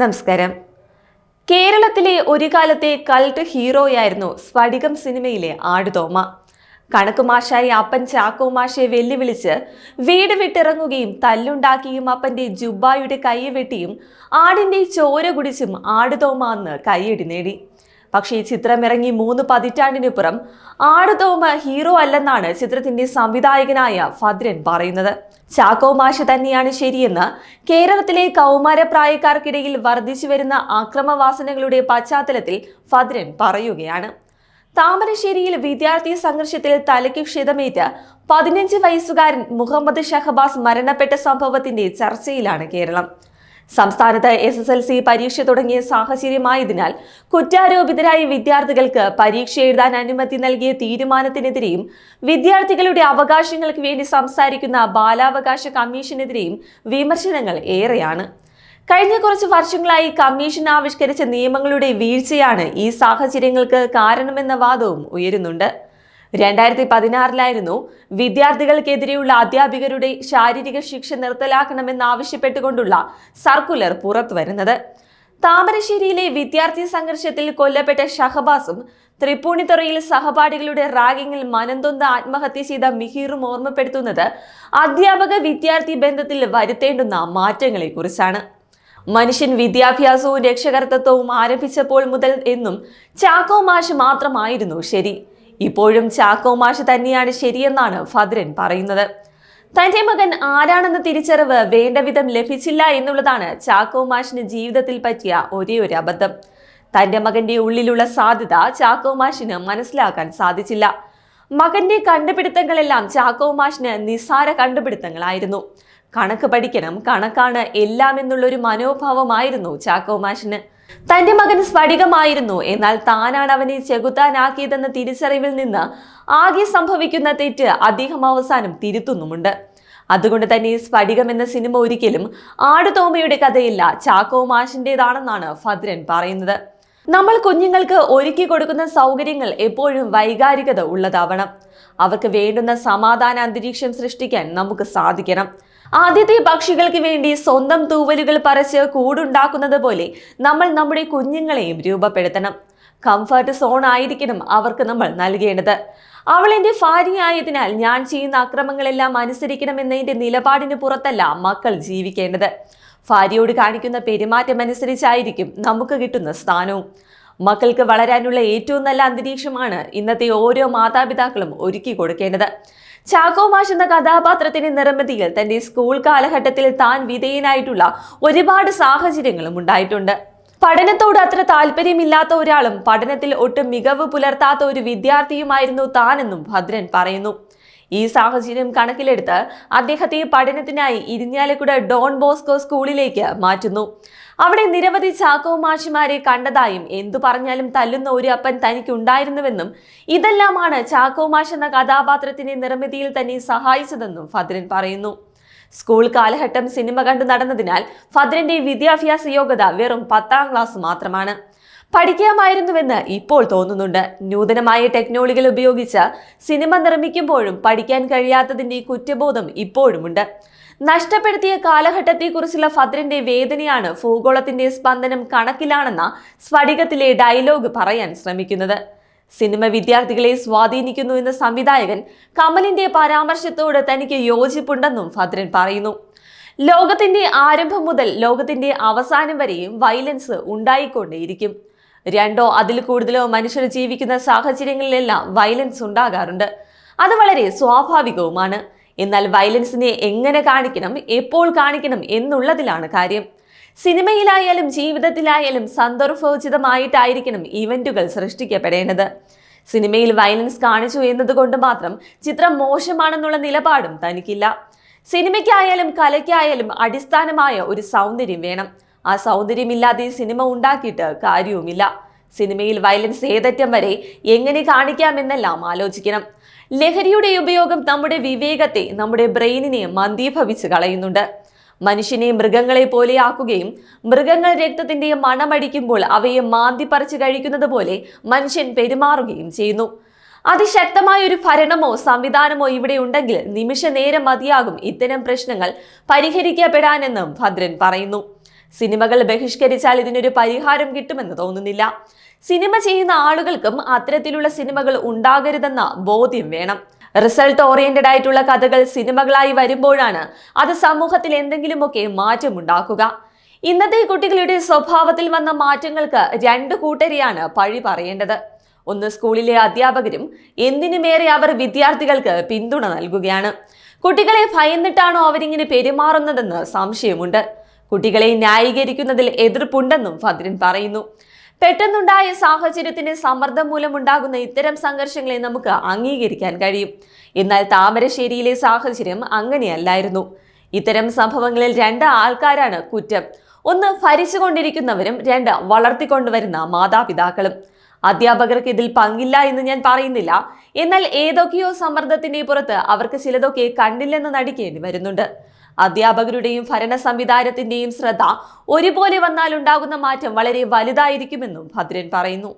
നമസ്കാരം. കേരളത്തിലെ ഒരു കാലത്തെ കൾട്ട് ഹീറോയായിരുന്നു സ്ഫടികം സിനിമയിലെ ആടുതോമ. കണക്കുമാഷായി അപ്പൻ ചാക്കോ വെല്ലുവിളിച്ച് വീട് വിട്ടിറങ്ങുകയും തല്ലുണ്ടാക്കിയും അപ്പന്റെ ജുബായുടെ കൈ വെട്ടിയും ആടിന്റെ ചോര കുടിച്ചും ആടുതോമ അന്ന് കൈയടി നേടി. പക്ഷേ ഈ ചിത്രം ഇറങ്ങി മൂന്ന് പതിറ്റാണ്ടിനിപ്പുറം ആടുതോമ ഹീറോ അല്ലെന്നാണ് ചിത്രത്തിന്റെ സംവിധായകനായ ഭദ്രൻ പറയുന്നത്. ചാക്കോ മാഷ് തന്നെയാണ് ശരിയെന്ന് കേരളത്തിലെ കൗമാരപ്രായക്കാർക്കിടയിൽ വർദ്ധിച്ചു വരുന്ന ആക്രമവാസനകളുടെ പശ്ചാത്തലത്തിൽ ഭദ്രൻ പറയുകയാണ്. താമരശ്ശേരിയിൽ വിദ്യാർത്ഥി സംഘർഷത്തിൽ തലയ്ക്ക് ക്ഷതമേറ്റ് പതിനഞ്ച് വയസ്സുകാരൻ മുഹമ്മദ് ഷഹബാസ് മരണപ്പെട്ട സംഭവത്തിന്റെ ചർച്ചയിലാണ് കേരളം. സംസ്ഥാനത്ത് എസ് എസ് എൽ സി പരീക്ഷ തുടങ്ങിയ സാഹചര്യമായതിനാൽ കുറ്റാരോപിതരായ വിദ്യാർത്ഥികൾക്ക് പരീക്ഷ എഴുതാൻ അനുമതി നൽകിയ തീരുമാനത്തിനെതിരെയും വിദ്യാർത്ഥികളുടെ അവകാശങ്ങൾക്ക് വേണ്ടി സംസാരിക്കുന്ന ബാലാവകാശ കമ്മീഷനെതിരെയും വിമർശനങ്ങൾ ഏറെയാണ്. കഴിഞ്ഞ കുറച്ച് വർഷങ്ങളായി കമ്മീഷൻ ആവിഷ്കരിച്ച നിയമങ്ങളുടെ വീഴ്ചയാണ് ഈ സാഹചര്യങ്ങൾക്ക് കാരണമെന്ന വാദവും ഉയരുന്നുണ്ട്. രണ്ടായിരത്തി പതിനാറിലായിരുന്നു വിദ്യാർത്ഥികൾക്കെതിരെയുള്ള അധ്യാപികരുടെ ശാരീരിക ശിക്ഷ നിർത്തലാക്കണമെന്നാവശ്യപ്പെട്ടുകൊണ്ടുള്ള സർക്കുലർ പുറത്തുവരുന്നത്. താമരശ്ശേരിയിലെ വിദ്യാർത്ഥി സംഘർഷത്തിൽ കൊല്ലപ്പെട്ട ഷഹബാസും തൃപ്പൂണിത്തുറയിൽ സഹപാഠികളുടെ റാഗിങ്ങിൽ മനംതൊന്ന് ആത്മഹത്യ ചെയ്ത മിഹീറും ഓർമ്മപ്പെടുത്തുന്നത് അധ്യാപക വിദ്യാർത്ഥി ബന്ധത്തിൽ വരുത്തേണ്ടുന്ന മാറ്റങ്ങളെക്കുറിച്ചാണ്. മനുഷ്യൻ വിദ്യാഭ്യാസവും രക്ഷകർത്തത്വവും ആരംഭിച്ചപ്പോൾ മുതൽ എന്നും ചാക്കോ മാഷ് മാത്രമായിരുന്നു ശരി. ഇപ്പോഴും ചാക്കോ മാഷ് തന്നെയാണ് ശരിയെന്നാണ് ഭദ്രൻ പറയുന്നത്. തന്റെ മകൻ ആരാണെന്ന തിരിച്ചറിവ് വേണ്ട വിധം ലഭിച്ചില്ല എന്നുള്ളതാണ് ചാക്കോ മാഷിന് ജീവിതത്തിൽ പറ്റിയ ഒരേ ഒരു അബദ്ധം. തന്റെ മകന്റെ ഉള്ളിലുള്ള സാധ്യത ചാക്കോ മാഷിന് മനസ്സിലാക്കാൻ സാധിച്ചില്ല. മകന്റെ കണ്ടുപിടുത്തങ്ങളെല്ലാം ചാക്കോ മാഷിന് നിസ്സാര കണ്ടുപിടുത്തങ്ങളായിരുന്നു. കണക്ക് പഠിക്കണം കണക്കാണ് എല്ലാം എന്നുള്ളൊരു മനോഭാവമായിരുന്നു ചാക്കോ മാഷിന്. തന്റെ മകൻ സ്ഫടികമായിരുന്നു. എന്നാൽ താനാണ് അവനെ ചെകുത്താനാക്കിയതെന്ന തിരിച്ചറിവിൽ നിന്ന് ആകെ സംഭവിക്കുന്ന തെറ്റ് അദ്ദേഹം അവസാനം തിരുത്തുന്നുമുണ്ട്. അതുകൊണ്ട് തന്നെ സ്ഫടികം എന്ന സിനിമ ഒരിക്കലും ആടുതോമയുടെ കഥയില്ല ചാക്കോ മാഷിന്റെതാണെന്നാണ് ഭദ്രൻ പറയുന്നത്. നമ്മൾ കുഞ്ഞുങ്ങൾക്ക് ഒരുക്കി കൊടുക്കുന്ന സൗകര്യങ്ങൾ എപ്പോഴും വൈകാരികത ഉള്ളതാവണം. അവർക്ക് വേണ്ടുന്ന സമാധാന അന്തരീക്ഷം സൃഷ്ടിക്കാൻ നമുക്ക് സാധിക്കണം. ആദ്യത്തെ പക്ഷികൾക്ക് വേണ്ടി സ്വന്തം തൂവലുകൾ പറിച്ച് കൂടുണ്ടാക്കുന്നത് പോലെ നമ്മൾ നമ്മുടെ കുഞ്ഞുങ്ങളെയും രൂപപ്പെടുത്തണം. കംഫർട്ട് സോൺ ആയിരിക്കണം അവർക്ക് നമ്മൾ നൽകേണ്ടത്. അവൾ എന്റെ ഭാര്യയായതിനാൽ ഞാൻ ചെയ്യുന്ന അക്രമങ്ങളെല്ലാം അനുസരിക്കണമെന്നതിന്റെ നിലപാടിന് പുറത്തല്ല മക്കൾ ജീവിക്കേണ്ടത്. ഭാര്യയോട് കാണിക്കുന്ന പെരുമാറ്റം അനുസരിച്ചായിരിക്കും നമുക്ക് കിട്ടുന്ന സ്ഥാനവും. മക്കൾക്ക് വളരാനുള്ള ഏറ്റവും നല്ല അന്തരീക്ഷമാണ് ഇന്നത്തെ ഓരോ മാതാപിതാക്കളും ഒരുക്കി കൊടുക്കേണ്ടത്. ചാക്കോ മാഷ് എന്ന കഥാപാത്രത്തിന്റെ നിർമ്മിതിയിൽ തന്റെ സ്കൂൾ കാലഘട്ടത്തിൽ താൻ വിധേയനായിട്ടുള്ള ഒരുപാട് സാഹചര്യങ്ങളും ഉണ്ടായിട്ടുണ്ട്. പഠനത്തോട് അത്ര താല്പര്യമില്ലാത്ത ഒരാളും പഠനത്തിൽ ഒട്ടും മികവ് പുലർത്താത്ത ഒരു വിദ്യാർത്ഥിയുമായിരുന്നു താനെന്നും ഭദ്രൻ പറയുന്നു. ഈ സാഹചര്യം കണക്കിലെടുത്ത് അദ്ദേഹത്തെ പഠനത്തിനായി ഇരിഞ്ഞാലക്കുട ഡോൺ ബോസ്കോ സ്കൂളിലേക്ക് മാറ്റുന്നു. അവിടെ നിരവധി ചാക്കോ മാഷിമാരെ കണ്ടതായും എന്തു പറഞ്ഞാലും തല്ലുന്ന ഒരു അപ്പൻ തനിക്കുണ്ടായിരുന്നുവെന്നും ഇതെല്ലാമാണ് ചാക്കോമാഷ് എന്ന കഥാപാത്രത്തിന്റെ നിർമ്മിതിയിൽ തന്നെ സഹായിച്ചതെന്നും ഫദ്രൻ പറയുന്നു. സ്കൂൾ കാലഘട്ടം സിനിമ കണ്ടു നടന്നതിനാൽ ഫദ്രന്റെ വിദ്യാഭ്യാസ യോഗ്യത വെറും പത്താം ക്ലാസ് മാത്രമാണ്. പഠിക്കാമായിരുന്നുവെന്ന് ഇപ്പോൾ തോന്നുന്നുണ്ട്. നൂതനമായ ടെക്നോളജികൾ ഉപയോഗിച്ച് സിനിമ നിർമ്മിക്കുമ്പോഴും പഠിക്കാൻ കഴിയാത്തതിന്റെ കുറ്റബോധം ഇപ്പോഴുമുണ്ട്. നഷ്ടപ്പെടുത്തിയ കാലഘട്ടത്തെക്കുറിച്ചുള്ള ഭദ്രന്റെ വേദനയാണ് ഭൂഗോളത്തിന്റെ സ്പന്ദനം കണക്കിലാണെന്ന സ്ഫടികത്തിലെ ഡയലോഗ് പറയാൻ ശ്രമിക്കുന്നത്. സിനിമ വിദ്യാർത്ഥികളെ സ്വാധീനിക്കുന്നു എന്ന സംവിധായകൻ കമലിന്റെ പരാമർശത്തോട് തനിക്ക് യോജിപ്പുണ്ടെന്നും ഭദ്രൻ പറയുന്നു. ലോകത്തിന്റെ ആരംഭം മുതൽ ലോകത്തിന്റെ അവസാനം വരെയും വയലൻസ് ഉണ്ടായിക്കൊണ്ടേയിരിക്കും. രണ്ടോ അതിൽ കൂടുതലോ മനുഷ്യർ ജീവിക്കുന്ന സാഹചര്യങ്ങളിലെല്ലാം വയലൻസ് ഉണ്ടാകാറുണ്ട്. അത് വളരെ സ്വാഭാവികവുമാണ്. എന്നാൽ വയലൻസിനെ എങ്ങനെ കാണിക്കണം എപ്പോൾ കാണിക്കണം എന്നുള്ളതിലാണ് കാര്യം. സിനിമയിലായാലും ജീവിതത്തിലായാലും സന്ദർഭോചിതമായിട്ടായിരിക്കണം ഇവന്റുകൾ സൃഷ്ടിക്കപ്പെടേണ്ടത്. സിനിമയിൽ വയലൻസ് കാണിച്ചു എന്നതുകൊണ്ട് മാത്രം ചിത്രം മോശമാണെന്നുള്ള നിലപാടും തനിക്കില്ല. സിനിമയ്ക്കായാലും കലയ്ക്കായാലും അടിസ്ഥാനമായ ഒരു സൗന്ദര്യം വേണം. ആ സൗന്ദര്യമില്ലാതെ സിനിമ ഉണ്ടാക്കിയിട്ട് കാര്യവുമില്ല. സിനിമയിൽ വയലൻസ് ഏതറ്റം വരെ എങ്ങനെ കാണിക്കാമെന്നെല്ലാം ആലോചിക്കണം. ലഹരിയുടെ ഉപയോഗം നമ്മുടെ വിവേകത്തെ നമ്മുടെ ബ്രെയിനിനെ മന്ദീഭവിച്ച് കളയുന്നുണ്ട്. മനുഷ്യനെ മൃഗങ്ങളെ പോലെയാക്കുകയും മൃഗങ്ങൾ രക്തത്തിന്റെ മണമടിക്കുമ്പോൾ അവയെ മാന്തി പറിച്ചു കഴിക്കുന്നത് പോലെ മനുഷ്യൻ പെരുമാറുകയും ചെയ്യുന്നു. അതിശക്തമായ ഒരു ഭരണമോ സംവിധാനമോ ഇവിടെ ഉണ്ടെങ്കിൽ നിമിഷ നേരം മതിയാകും ഇത്തരം പ്രശ്നങ്ങൾ പരിഹരിക്കപ്പെടാനെന്നും ഭദ്രൻ പറയുന്നു. സിനിമകൾ ബഹിഷ്കരിച്ചാൽ ഇതിനൊരു പരിഹാരം കിട്ടുമെന്ന് തോന്നുന്നില്ല. സിനിമ ചെയ്യുന്ന ആളുകൾക്കും അത്തരത്തിലുള്ള സിനിമകൾ ഉണ്ടാകരുതെന്ന ബോധ്യം വേണം. റിസൾട്ട് ഓറിയന്റഡ് ആയിട്ടുള്ള കഥകൾ സിനിമകളായി വരുമ്പോഴാണ് അത് സമൂഹത്തിൽ എന്തെങ്കിലുമൊക്കെ മാറ്റമുണ്ടാക്കുക. ഇന്നത്തെ കുട്ടികളുടെ സ്വഭാവത്തിൽ വന്ന മാറ്റങ്ങൾക്ക് രണ്ട് കൂട്ടരെയാണ് പഴി പറയേണ്ടത്. ഒന്ന് സ്കൂളിലെ അധ്യാപകരും എന്തിനുമേറെ അവർ വിദ്യാർത്ഥികൾക്ക് പിന്തുണ നൽകുകയാണ്. കുട്ടികളെ ഭയന്നിട്ടാണോ അവരിങ്ങനെ പെരുമാറുന്നതെന്ന് സംശയമുണ്ട്. കുട്ടികളെ ന്യായീകരിക്കുന്നതിൽ എതിർപ്പുണ്ടെന്നും ഫദ്രിൻ പറയുന്നു. പെട്ടെന്നുണ്ടായ സാഹചര്യത്തിന്റെ സമ്മർദ്ദം മൂലമുണ്ടാകുന്ന ഇത്തരം സംഘർഷങ്ങളെ നമുക്ക് അംഗീകരിക്കാൻ കഴിയും. എന്നാൽ താമരശ്ശേരിയിലെ സാഹചര്യം അങ്ങനെയല്ലായിരുന്നു. ഇത്തരം സംഭവങ്ങളിൽ രണ്ട് ആൾക്കാരാണ് കുറ്റം. ഒന്ന് ഭരിച്ചുകൊണ്ടിരിക്കുന്നവരും രണ്ട് വളർത്തിക്കൊണ്ടുവരുന്ന മാതാപിതാക്കളും. അധ്യാപകർക്ക് ഇതിൽ പങ്കില്ല എന്ന് ഞാൻ പറയുന്നില്ല. എന്നാൽ ഏതൊക്കെയോ സമ്മർദ്ദത്തിന്റെ പുറത്ത് അവർക്ക് ചിലതൊക്കെ കണ്ടില്ലെന്ന് നടിക്കേണ്ടി വരുന്നുണ്ട്. അധ്യാപകരുടെയും ഭരണ സംവിധാനത്തിന്റെയും ശ്രദ്ധ ഒരുപോലെ വന്നാൽ ഉണ്ടാകുന്ന മാറ്റം വളരെ വലുതായിരിക്കുമെന്നും ഭദ്രൻ പറയുന്നു.